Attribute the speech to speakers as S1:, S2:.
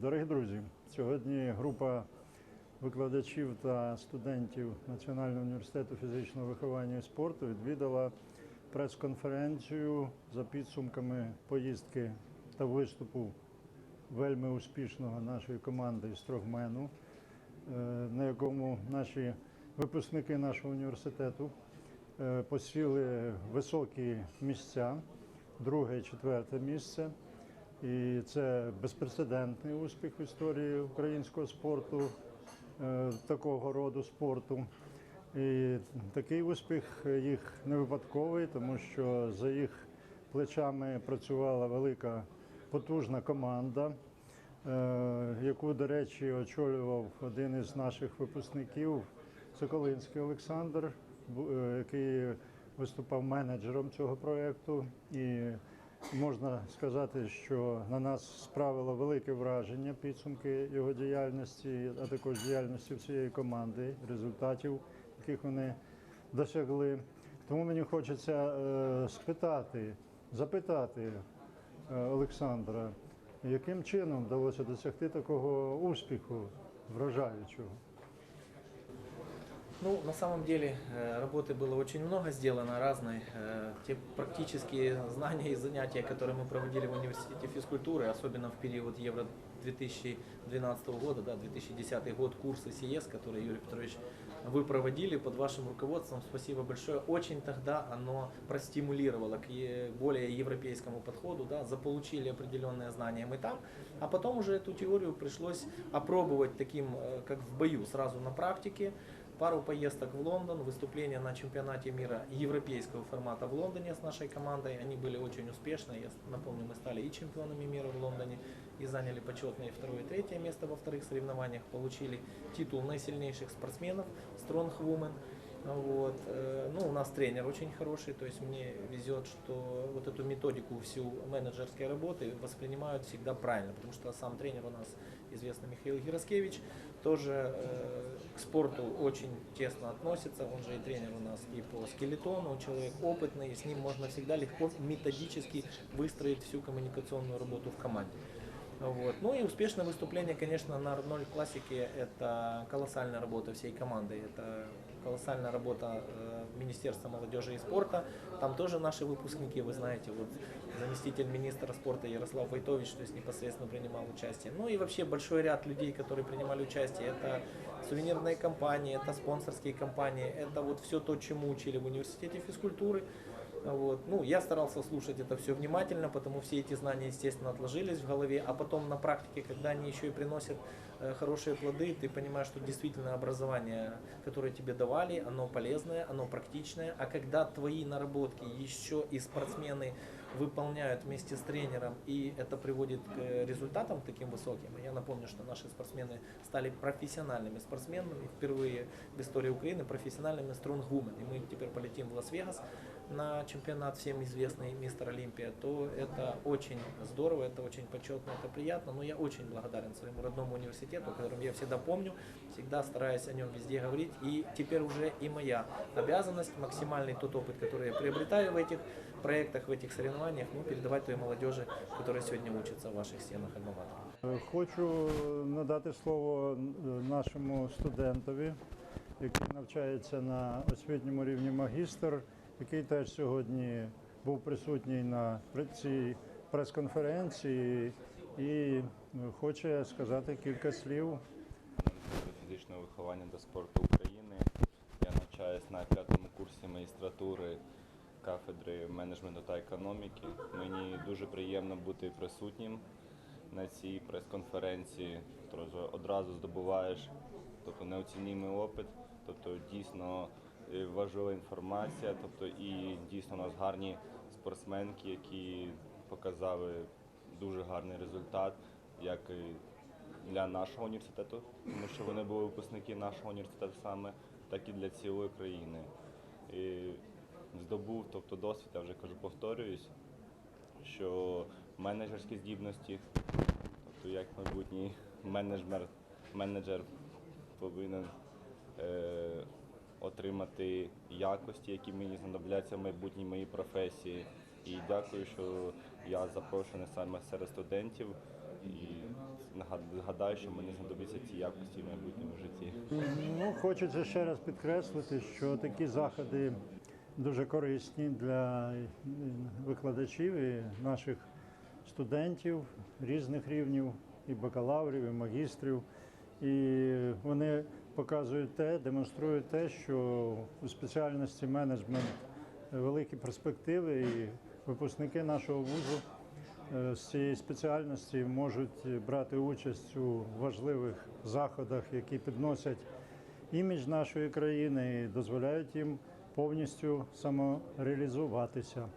S1: Дорогі друзі, сьогодні група викладачів та студентів Національного університету фізичного виховання і спорту відвідала прес-конференцію за підсумками поїздки та виступу вельми успішного нашої команди Строгмену, е, на якому наші випускники нашого університету е, посіли високі місця, друге і четверте місце. І це безпрецедентний успіх в історії українського спорту, е, такого роду спорту. І такий успіх їх не випадковий, тому що за їх плечами працювала велика потужна команда, е, яку, до речі, очолював один із наших випускників Соколинський Олександр, е, який виступав менеджером цього проєкту. І можна сказати, що на нас справило велике враження підсумки його діяльності, а також діяльності всієї команди, результатів, яких вони досягли. Тому мені хочеться е, спитати, запитати е, Олександра, яким чином вдалося досягти такого успіху вражаючого?
S2: Ну, на самом деле, э, работы было очень много сделано разной. Э, Те практические знания и занятия, которые мы проводили в университете физкультуры, особенно в период Евро 2012 года, да, 2010 год, курсы СИЕС, которые, Юрий Петрович, вы проводили под вашим руководством, спасибо большое. Очень тогда оно простимулировало к более европейскому подходу, да, заполучили определенные знания мы там, а потом уже эту теорию пришлось опробовать таким, э, как в бою, сразу на практике, пару поездок в Лондон, выступления на чемпионате мира европейского формата в Лондоне с нашей командой. Они были очень успешны. Я напомню, мы стали и чемпионами мира в Лондоне, и заняли почетное второе и третье место во вторых соревнованиях. Получили титул наисильнейших спортсменов Strong Women. Вот. э, Ну, у нас тренер очень хороший, то есть мне везет, что вот эту методику всю менеджерской работы воспринимают всегда правильно, потому что сам тренер у нас известный Михаил Гироскевич, тоже э, к спорту очень тесно относится, он же и тренер у нас и по скелетону, он человек опытный, и с ним можно всегда легко методически выстроить всю коммуникационную работу в команде. Вот. Ну и успешное выступление, конечно, на родной классике это колоссальная работа всей команды. Это колоссальная работа э, Министерства молодежи и спорта. Там тоже наши выпускники, вы знаете, вот заместитель министра спорта Ярослав Войтович, то есть непосредственно принимал участие. Ну и вообще большой ряд людей, которые принимали участие. Это сувенирные компании, это спонсорские компании, это вот все то, чему учили в университете физкультуры. Вот. Ну, я старался слушать это все внимательно, потому все эти знания, естественно, отложились в голове, а потом на практике, когда они еще и приносят э, хорошие плоды, ты понимаешь, что действительно образование, которое тебе давали, оно полезное, оно практичное, а когда твои наработки еще и спортсмены выполняют вместе с тренером, и это приводит к э, результатам таким высоким, я напомню, что наши спортсмены стали профессиональными спортсменами, впервые в истории Украины профессиональными стронгвумен, и мы теперь полетим в Лас-Вегас на чемпионат всем известный мистер Олимпия, то это очень здорово, это очень почетно, это приятно, но я очень благодарен своему родному университету, о котором я всегда помню, всегда стараюсь о нем везде говорить, и теперь уже и моя обязанность, максимальный тот опыт, который я приобретаю в этих проектах, в этих соревнованиях, ну, передавать той молодежи, которая сегодня учится в ваших стенах Альма-Матера.
S1: Е, Хочу надати слово е, нашому студентові, який навчається на освітньому рівні магістр, Який теж сьогодні був присутній на цій прес-конференції і е, хоче сказати кілька слів.
S3: Фізичного виховання та спорту України. Я навчаюсь на п'ятому курсі магістратури кафедри менеджменту та економіки. Мені дуже приємно бути присутнім на цій прес-конференції. Тобто одразу здобуваєш тобто, неоцінімий опит, тобто дійсно важлива інформація, тобто і дійсно у нас гарні спортсменки, які показали дуже гарний результат, як і для нашого університету, тому що вони були випускники нашого університету саме, так і для цілої країни. І здобув тобто, досвід, я вже кажу, повторююсь, що менеджерські здібності, тобто як майбутній менеджер, менеджер повинен е, отримати якості, які мені знадобляться в майбутній моїй професії. І дякую, що я запрошений саме серед студентів. І гадаю, що мені знадобляться ці якості в майбутньому житті.
S1: Ну, хочеться ще раз підкреслити, що такі заходи дуже корисні для е, викладачів і наших студентів різних рівнів, і бакалаврів, і магістрів. І вони показують те, демонструють те, що у спеціальності менеджмент великі перспективи, і випускники нашого вузу е, з цієї спеціальності можуть брати участь у важливих заходах, які підносять імідж нашої країни і дозволяють їм повністю самореалізуватися.